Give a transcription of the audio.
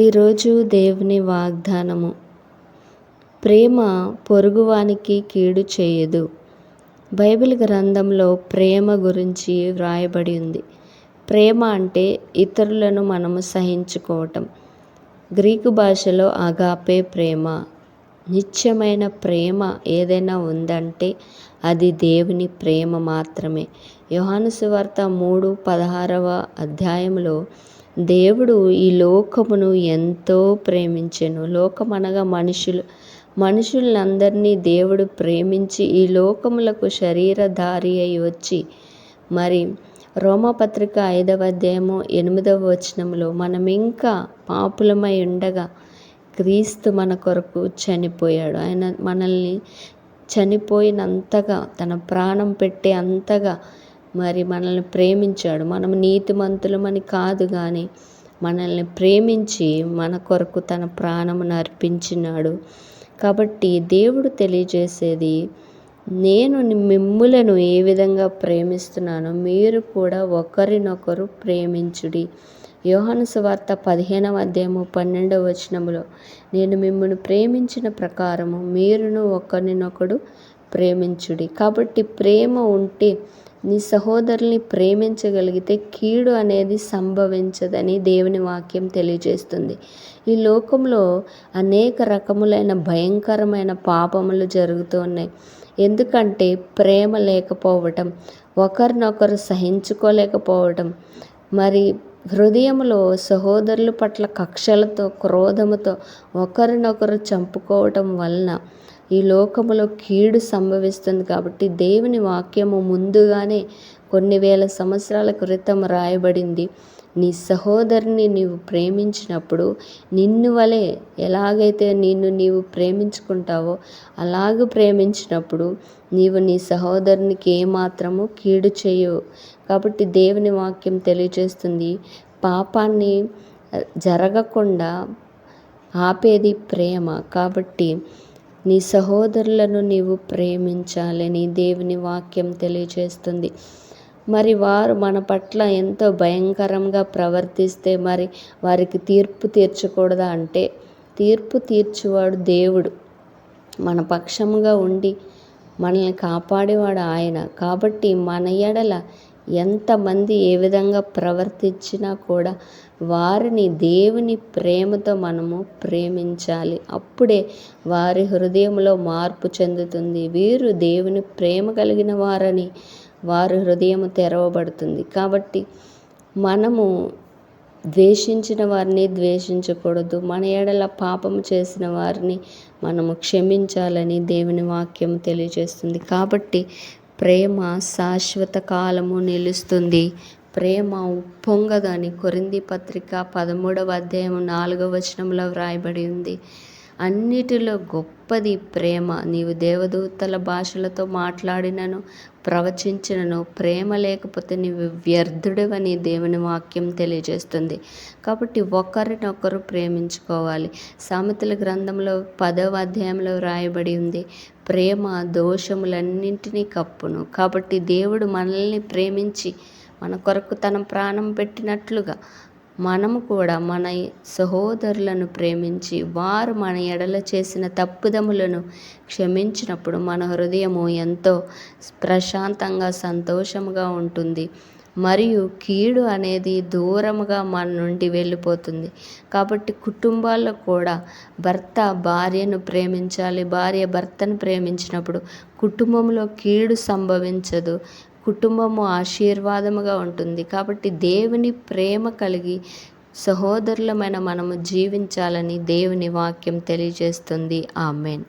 ఈరోజు దేవుని వాగ్దానము. ప్రేమ పొరుగువానికి కీడు చేయదు. బైబిల్ గ్రంథంలో ప్రేమ గురించి వ్రాయబడి ఉంది. ప్రేమ అంటే ఇతరులను మనము సహించుకోవటం. గ్రీకు భాషలో అగాపే ప్రేమ. నిత్యమైన ప్రేమ ఏదైనా ఉందంటే అది దేవుని ప్రేమ మాత్రమే. యోహాను సువార్త మూడు పదహారవ అధ్యాయంలో దేవుడు ఈ లోకమును ఎంతో ప్రేమించెను. లోకం అనగా మనుషులు మనుషులందరినీ దేవుడు ప్రేమించి ఈ లోకములకు శరీరధారి అయి వచ్చి మరి రోమపత్రిక ఐదవ అధ్యాయము ఎనిమిదవ వచనంలో మనం ఇంకా పాపులమై ఉండగా క్రీస్తు మన కొరకు చనిపోయాడు. ఆయన మనల్ని చనిపోయినంతగా తన ప్రాణం పెట్టే అంతగా మరి మనల్ని ప్రేమించాడు. మనం నీతిమంతులమని కాదు కానీ మనల్ని ప్రేమించి మన కొరకు తన ప్రాణమును అర్పించినాడు. కాబట్టి దేవుడు తెలియజేసేది నేను మిమ్ములను ఏ విధంగా ప్రేమిస్తున్నానో మీరు కూడా ఒకరినొకరు ప్రేమించుడి. యోహాను సువార్త పదిహేనవ అధ్యాయము పన్నెండవ వచనములో నేను మిమ్మల్ని ప్రేమించిన ప్రకారము మీరును ఒకరినొకడు ప్రేమించుడి. కాబట్టి ప్రేమ ఉంటే నీ సహోదరుని ప్రేమించగలిగితే కీడు అనేది సంభవించదని దేవుని వాక్యం తెలియజేస్తుంది. ఈ లోకంలో అనేక రకములైన భయంకరమైన పాపములు జరుగుతూ ఉన్నాయి. ఎందుకంటే ప్రేమ లేకపోవటం ఒకరినొకరు సహించుకోలేకపోవటం మరి హృదయంలో సహోదరుల పట్ల కక్షలతో క్రోధముతో ఒకరినొకరు చంపుకోవటం వలన ఈ లోకములో కీడు సంభవిస్తుంది కాబట్టి దేవుని వాక్యము ముందుగానే కొన్ని వేల సంవత్సరాల క్రితం రాయబడింది. నీ సహోదరుని నీవు ప్రేమించినప్పుడు నిన్ను వలె ఎలాగైతే నిన్ను నీవు ప్రేమించుకుంటావో అలాగ ప్రేమించినప్పుడు నీవు నీ సహోదరునికి ఏమాత్రము కీడు చేయవు. కాబట్టి దేవుని వాక్యం తెలియజేస్తుంది. పాపాన్ని జరగకుండా ఆపేది ప్రేమ. కాబట్టి నీ సహోదరులను నీవు ప్రేమించాలని దేవుని వాక్యం తెలియజేస్తుంది. మరి వారు మన పట్ల ఎంతో భయంకరంగా ప్రవర్తిస్తే మరి వారికి తీర్పు తీర్చకూడదా అంటే తీర్పు తీర్చువాడు దేవుడు. మన పక్షముగా ఉండి మనల్ని కాపాడేవాడు ఆయన. కాబట్టి మన ఎడల ఎంతమంది ఏ విధంగా ప్రవర్తించినా కూడా వారిని దేవుని ప్రేమతో మనము ప్రేమించాలి. అప్పుడే వారి హృదయంలో మార్పు చెందుతుంది. వీరు దేవుని ప్రేమ కలిగిన వారని వారి హృదయం తెరవబడుతుంది. కాబట్టి మనము ద్వేషించిన వారిని ద్వేషించకూడదు. మన ఏడల పాపం చేసిన వారిని మనము క్షమించాలని దేవుని వాక్యం తెలియజేస్తుంది. కాబట్టి ప్రేమ శాశ్వత కాలము నిలుస్తుంది. ప్రేమ ఉప్పొంగదని కొరింది పత్రిక పదమూడవ అధ్యాయం నాలుగవ వచనంలో వ్రాయబడి ఉంది. అన్నిటిలో గొప్పది ప్రేమ. నీవు దేవదూతల భాషలతో మాట్లాడినను ప్రవచించినను ప్రేమ లేకపోతే నీవు వ్యర్థుడవని దేవుని వాక్యం తెలియజేస్తుంది. కాబట్టి ఒకరినొకరు ప్రేమించుకోవాలి. సామెతల గ్రంథంలో పదవ అధ్యాయంలో వ్రాయబడి ఉంది ప్రేమ దోషములన్నింటినీ కప్పును. కాబట్టి దేవుడు మనల్ని ప్రేమించి మన కొరకు తన ప్రాణం పెట్టినట్లుగా మనము కూడా మన సహోదరులను ప్రేమించి వారు మన ఎడల చేసిన తప్పుదములను క్షమించినప్పుడు మన హృదయము ఎంతో ప్రశాంతంగా సంతోషముగా ఉంటుంది. మరియు కీడు అనేది దూరముగా మన నుండి వెళ్ళిపోతుంది. కాబట్టి కుటుంబాల్లో కూడా భర్త భార్యను ప్రేమించాలి భార్య భర్తను ప్రేమించినప్పుడు కుటుంబంలో కీడు సంభవించదు. కుటుంబము ఆశీర్వాదముగా ఉంటుంది. కాబట్టి దేవుని ప్రేమ కలిగి సహోదరులమైన మనము జీవించాలని దేవుని వాక్యం తెలియజేస్తుంది. ఆమెన్.